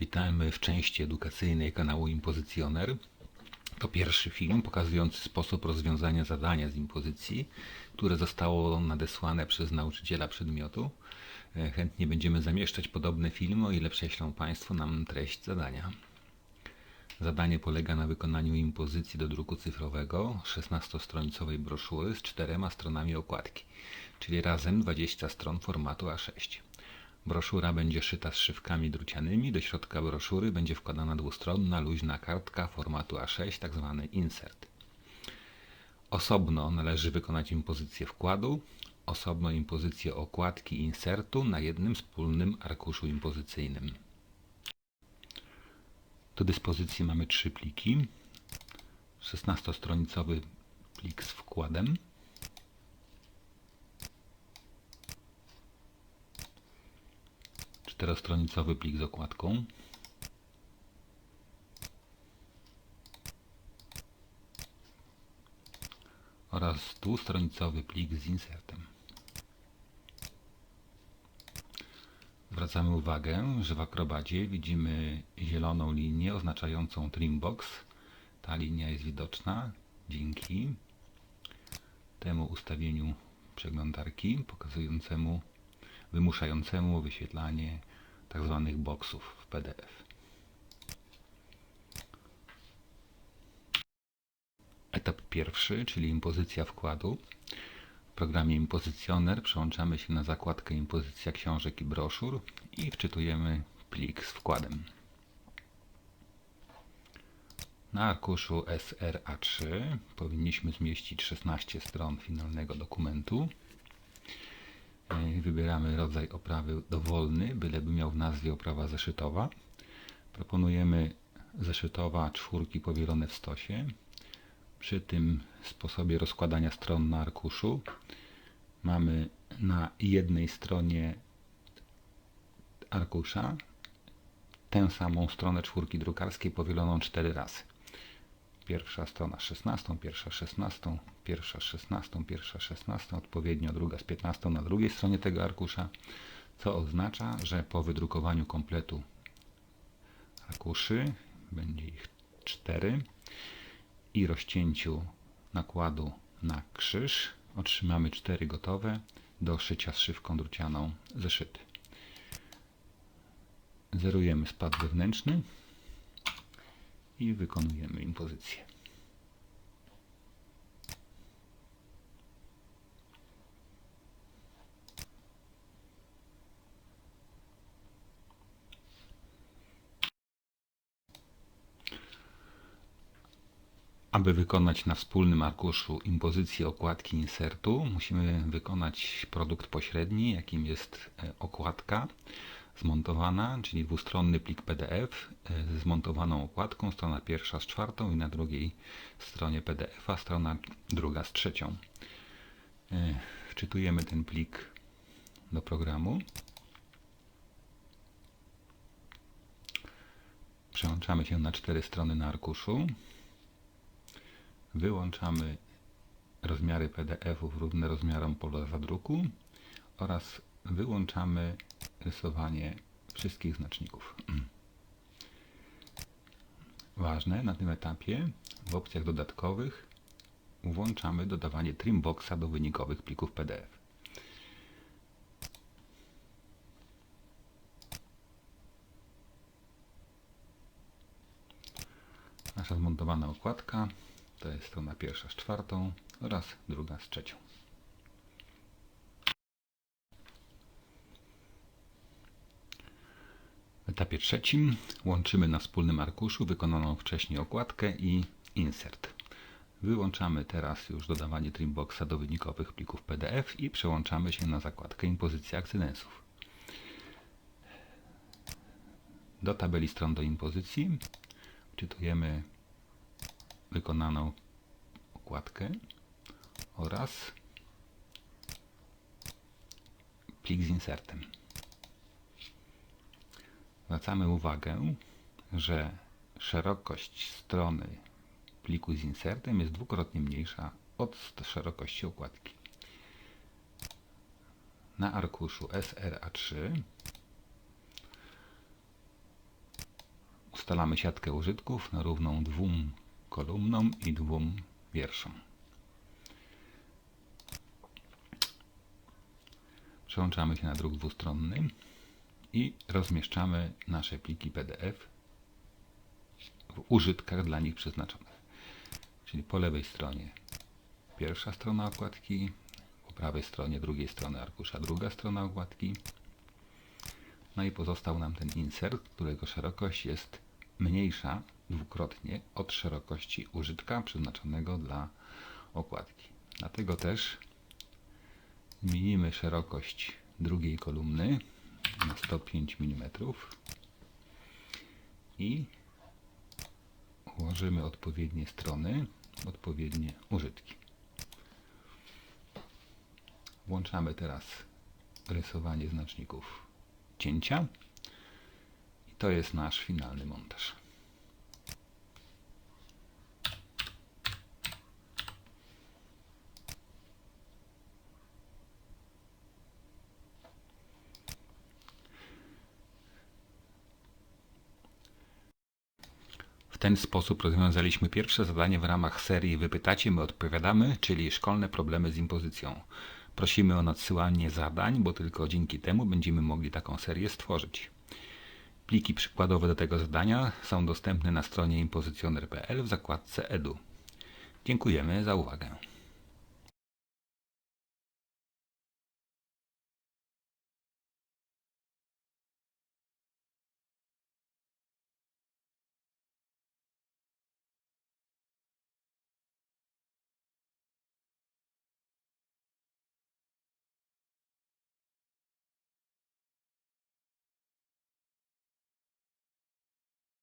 Witamy w części edukacyjnej kanału Impozycjoner. To pierwszy film pokazujący sposób rozwiązania zadania z impozycji, które zostało nadesłane przez nauczyciela przedmiotu. E, Chętnie będziemy zamieszczać podobne filmy, o ile prześlą Państwo nam treść zadania. Zadanie polega na wykonaniu impozycji do druku cyfrowego 16-stronicowej broszury z czterema stronami okładki, czyli razem 20 stron formatu A6. Broszura będzie szyta zszywkami drucianymi, do środka broszury będzie wkładana dwustronna, luźna kartka formatu A6, tzw. insert. Osobno należy wykonać impozycję wkładu, osobno impozycję okładki insertu na jednym wspólnym arkuszu impozycyjnym. Do dyspozycji mamy trzy pliki. 16-stronicowy plik z wkładem. Czterostronicowy plik z okładką. Oraz dwustronicowy plik z insertem. Zwracamy uwagę, że w akrobacie widzimy zieloną linię oznaczającą trimbox. Ta linia jest widoczna dzięki temu ustawieniu przeglądarki pokazującemu, wymuszającemu wyświetlanie tzw. boxów w PDF. Etap pierwszy, czyli impozycja wkładu. W programie Impozycjoner przełączamy się na zakładkę Impozycja książek i broszur i wczytujemy plik z wkładem. Na arkuszu SRA3 powinniśmy zmieścić 16 stron finalnego dokumentu. Wybieramy rodzaj oprawy dowolny, byleby miał w nazwie oprawa zeszytowa. Proponujemy zeszytowa czwórki powielone w stosie. Przy tym sposobie rozkładania stron na arkuszu mamy na jednej stronie arkusza tę samą stronę czwórki drukarskiej powieloną cztery razy. Pierwsza strona 16, pierwsza 16, pierwsza 16, pierwsza 16, odpowiednio druga z 15 na drugiej stronie tego arkusza, co oznacza, że po wydrukowaniu kompletu arkuszy, będzie ich 4, i rozcięciu nakładu na krzyż otrzymamy 4 gotowe do szycia zszywką drucianą zeszyty. Zerujemy spad wewnętrzny i wykonujemy impozycję. Aby wykonać na wspólnym arkuszu impozycję okładki insertu, musimy wykonać produkt pośredni, jakim jest e, okładka zmontowana, czyli dwustronny plik PDF e, ze zmontowaną okładką, strona pierwsza z czwartą i na drugiej stronie PDF, a strona druga z trzecią. E, Wczytujemy ten plik do programu. Przełączamy się na cztery strony na arkuszu. Wyłączamy rozmiary PDF-ów równe rozmiarom pola zadruku oraz wyłączamy rysowanie wszystkich znaczników. Ważne na tym etapie w opcjach dodatkowych włączamy dodawanie trimboxa do wynikowych plików PDF. Nasza zmontowana okładka to jest strona pierwsza z czwartą oraz druga z trzecią. W etapie trzecim łączymy na wspólnym arkuszu wykonaną wcześniej okładkę i insert. Wyłączamy teraz już dodawanie trimboxa do wynikowych plików PDF i przełączamy się na zakładkę impozycja akcydensów. Do tabeli stron do impozycji wczytujemy wykonaną okładkę oraz plik z insertem. Zwracamy uwagę, że szerokość strony pliku z insertem jest dwukrotnie mniejsza od szerokości okładki. Na arkuszu SRA3 Ustalamy siatkę użytków na równą dwóm kolumnom i dwóm wierszom. Przełączamy się na druk dwustronny i rozmieszczamy nasze pliki PDF w użytkach dla nich przeznaczonych. Czyli po lewej stronie pierwsza strona okładki, po prawej stronie drugiej strony arkusza druga strona okładki. No i pozostał nam ten insert, którego szerokość jest mniejsza dwukrotnie od szerokości użytka przeznaczonego dla okładki. Dlatego też zmienimy szerokość drugiej kolumny na 105 mm i ułożymy odpowiednie strony, odpowiednie użytki. Włączamy teraz rysowanie znaczników cięcia i to jest nasz finalny montaż. Ten sposób rozwiązaliśmy pierwsze zadanie w ramach serii Wypytacie, my odpowiadamy, czyli szkolne problemy z impozycją. Prosimy o nadsyłanie zadań, bo tylko dzięki temu będziemy mogli taką serię stworzyć. Pliki przykładowe do tego zadania są dostępne na stronie impozycjoner.pl w zakładce Edu. Dziękujemy za uwagę.